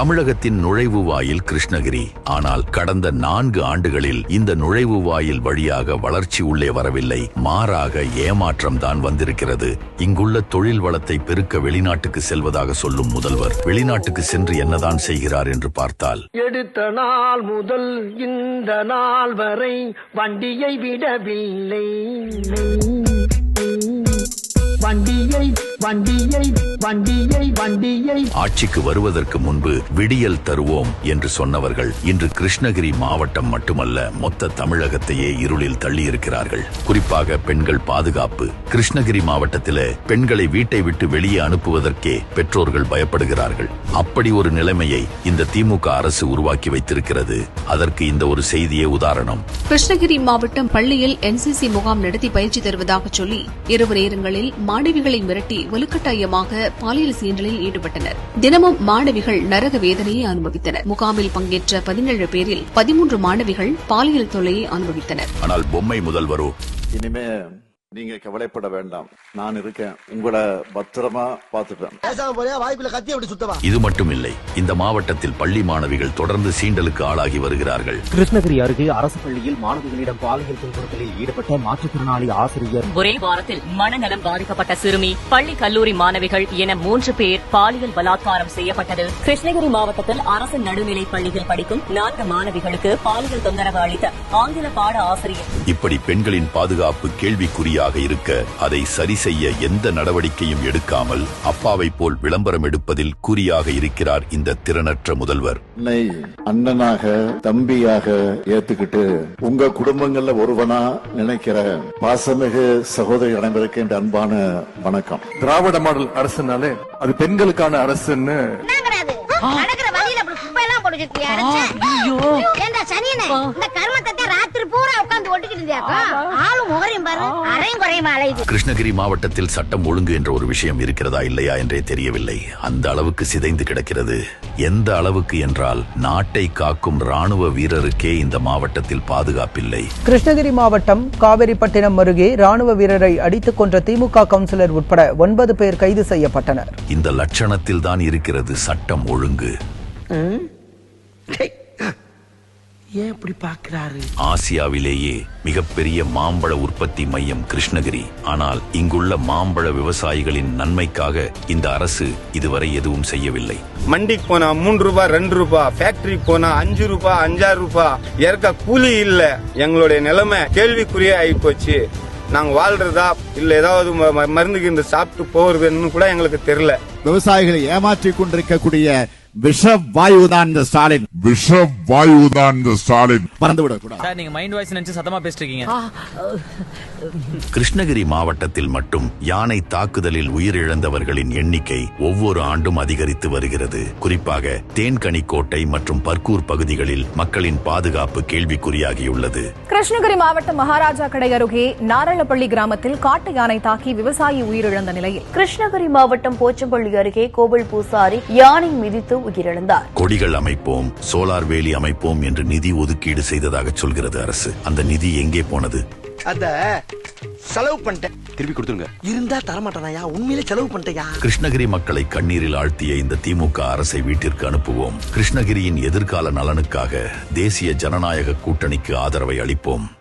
தமிழகத்தின் நுழைவு வாயில் கிருஷ்ணகிரி. ஆனால் கடந்த நான்கு ஆண்டுகளில் இந்த நுழைவு வாயில் வழியாக வளர்ச்சி உள்ளே வரவில்லை. மாறாக ஏமாற்றம் தான் வந்திருக்கிறது. இங்குள்ள தொழில் வளத்தை பெருக்க வெளிநாட்டுக்கு செல்வதாக சொல்லும் முதல்வர் வெளிநாட்டுக்கு சென்று என்னதான் செய்கிறார் என்று பார்த்தால். எடுத்த நாள் முதல் இந்த நாள் வரை வண்டியை விடவில்லை. வண்டியை வண்டியை வண்டியை வண்டியை. ஆட்சிக்கு வருவதற்கு முன்பு விடியல் தருவோம் என்று சொன்னவர்கள் இன்று கிருஷ்ணகிரி மாவட்டம் மட்டுமல்ல மொத்த தமிழகத்தையே இருளில் தள்ளியிருக்கிறார்கள். குறிப்பாக பெண்கள் பாதுகாப்பு. கிருஷ்ணகிரி மாவட்டத்தில பெண்களை வீட்டை விட்டு வெளியே அனுப்புவதற்கே பெற்றோர்கள் பயப்படுகிறார்கள். அப்படி ஒரு நிலைமையை இந்த திமுக அரசு உருவாக்கி வைத்திருக்கிறது. அதற்கு இந்த ஒரு செய்தியே உதாரணம். கிருஷ்ணகிரி மாவட்டம் பள்ளியில் என்சிசி முகாம் நடத்தி பயிற்சி தருவதாக சொல்லி இரவு நேரங்களில் மாணவிகளை மிரட்டி வலுக்கட்டாயமாக பாலியல் சீண்டலில் ஈடுபட்டனர். தினமும் மாணவிகள் நரக வேதனையை அனுபவித்தனர். முகாமில் பங்கேற்ற பதினேழு பேரில் பதிமூன்று மாணவிகள் பாலியல் தொல்லையை அனுபவித்தனர். ஆனால் பொம்மை முதல்வரோ? இனிமே நீங்க கவலைப்பட வேண்டாம். நான் இருக்கேன். உங்களை பத்திரமா சுத்தவா? இது மட்டுமில்லை. இந்த மாவட்டத்தில் பள்ளி மாணவிகள் தொடர்ந்து சீண்டலுக்கு ஆளாகி வருகிறார்கள். கிருஷ்ணகிரி அருகே அரசு பள்ளியில் மாணவிகளிடம் பாலியல் துன்புறுத்தலில் ஈடுபட்ட மாற்றுத்திறனாளி ஆசிரியர். ஒரே வாரத்தில் மனநலம் பாதிக்கப்பட்ட சிறுமி பள்ளி கல்லூரி மாணவிகள் என மூன்று பேர் பாலியல் பலாத்காரம் செய்யப்பட்டது. கிருஷ்ணகிரி மாவட்டத்தில் அரசு நடுநிலைப் பள்ளியில் படிக்கும் நான்கு மாணவிகளுக்கு பாலியல் தொந்தரவு அளித்த ஆங்கில பாட ஆசிரியர். இப்படி பெண்களின் பாதுகாப்பு கேள்விக்குறியாக இருக்க அதை சரி செய்ய எந்த நடவடிக்கையும் எடுக்காமல் அப்பாவை போல் விளம்பரம் எடுப்பதில் குறியாக இருக்கிறார் இந்த திறனற்ற முதல்வர். என்னை அண்ணனாக தம்பியாக ஏத்துக்கிட்டு உங்க குடும்பங்கள்ல ஒருவனா நினைக்கிற பாசமிகு சகோதரி அனைவருக்கு என்ற அன்பான வணக்கம். திராவிட மாடல் அரசுனாலே அது பெண்களுக்கான அரசுன்னு என்னங்கிறது? நடக்கிற வழியில அப்படி குப்பை எல்லாம் போட்டு வச்சிருக்கியா, அடைச்சு? ஏண்டா சனியனே, இந்த கருமத்தை ராத்திரி பூரா உட்கார்ந்து ஒட்டிக்கிட்டு இருந்தியாக்கா? ஆளும் முகரையும் பாரு, அரையும் குறையுமா அலையுது. கிருஷ்ணகிரி மாவட்டத்தில் சட்டம் ஒழுங்கு என்ற ஒரு விஷயம் இருக்கிறதா இல்லையா என்றே தெரியவில்லை. அந்த அளவுக்கு சிதைந்து கிடக்கிறது. எந்த அளவுக்கு என்றால் நாட்டை காக்கும் ராணுவ வீரருக்கே இந்த மாவட்டத்தில் பாதுகாப்பில்லை. கிருஷ்ணகிரி மாவட்டம் காவேரிப்பட்டினம் அருகே ராணுவ வீரரை அடித்துக் கொன்ற திமுக கவுன்சிலர் உட்பட ஒன்பது பேர் கைது செய்யப்பட்டனர். இந்த லட்சணத்தில் தான் இருக்கிறது சட்டம் ஒழுங்கு. ஏன் இப்படி பாக்குறாரு ஆசியாவிலேயே மிகப்பெரிய மாம்பழ உற்பத்தி மையம் கிருஷ்ணகிரி. ஆனால் இங்குள்ள மாம்பழ விவசாயிகளின் நன்மைக்காக இந்த அரசு இதுவரை எதுவும் செய்யவில்லை. மண்டிக்கு போனா மூன்று ரூபாய் ரெண்டு ரூபாய் ஃபேக்டரிக்கு போனா அஞ்சு ரூபாய் அஞ்சாறு ரூபாய் இறக்க கூலி இல்ல. எங்களுடைய நிலைமை கேள்விக்குறியே ஆகி போச்சு நாங்க வாழ்றதா இல்ல ஏதாவது மருந்து சாப்பிட்டு போறதுன்னு கூட எங்களுக்கு தெரியல. விவசாயிகளை ஏமாற்றிக் கொண்டிருக்கக்கூடிய விஷ வாயுதான் இந்த ஸ்டாலின். விஷ வாயுதான் இந்த ஸ்டாலின். பறந்து விடக்கூடாது சார் நீங்க மைண்ட் வாய்ஸ் நினைச்சு சத்தமா பேசிட்டு இருக்கீங்க கிருஷ்ணகிரி மாவட்டத்தில் மட்டும் யானை தாக்குதலில் உயிரிழந்தவர்களின் எண்ணிக்கை ஒவ்வொரு ஆண்டும் அதிகரித்து வருகிறது. குறிப்பாக தேன்கனிக்கோட்டை மற்றும் பர்கூர் பகுதிகளில் மக்களின் பாதுகாப்பு கேள்விக்குறியாகியுள்ளது. கிருஷ்ணகிரி மாவட்டம் மகாராஜா கடை அருகே நாரளப்பள்ளி கிராமத்தில் காட்டு யானை தாக்கி விவசாயி உயிரிழந்த நிலையில் கிருஷ்ணகிரி மாவட்டம் போச்சம்பள்ளி அருகே கோவில் பூசாரி யானை மிதித்து உயிரிழந்தார் கொடிகள் அமைப்போம் சோலார் வேலி அமைப்போம் என்று நிதி ஒதுக்கீடு செய்ததாக சொல்கிறது அரசு. அந்த நிதி எங்கே போனது? அத செலவு பண்ணிட்டேன். திருப்பி கொடுத்துருங்க. இருந்தா தரமாட்டானயா? உண்மையிலே செலவு பண்ணிட்டயா? கிருஷ்ணகிரி மக்களை கண்ணீரில் ஆழ்த்திய இந்த திமுக அரசை வீட்டிற்கு அனுப்புவோம். கிருஷ்ணகிரியின் எதிர்கால நலனுக்காக தேசிய ஜனநாயக கூட்டணிக்கு ஆதரவை அளிப்போம்.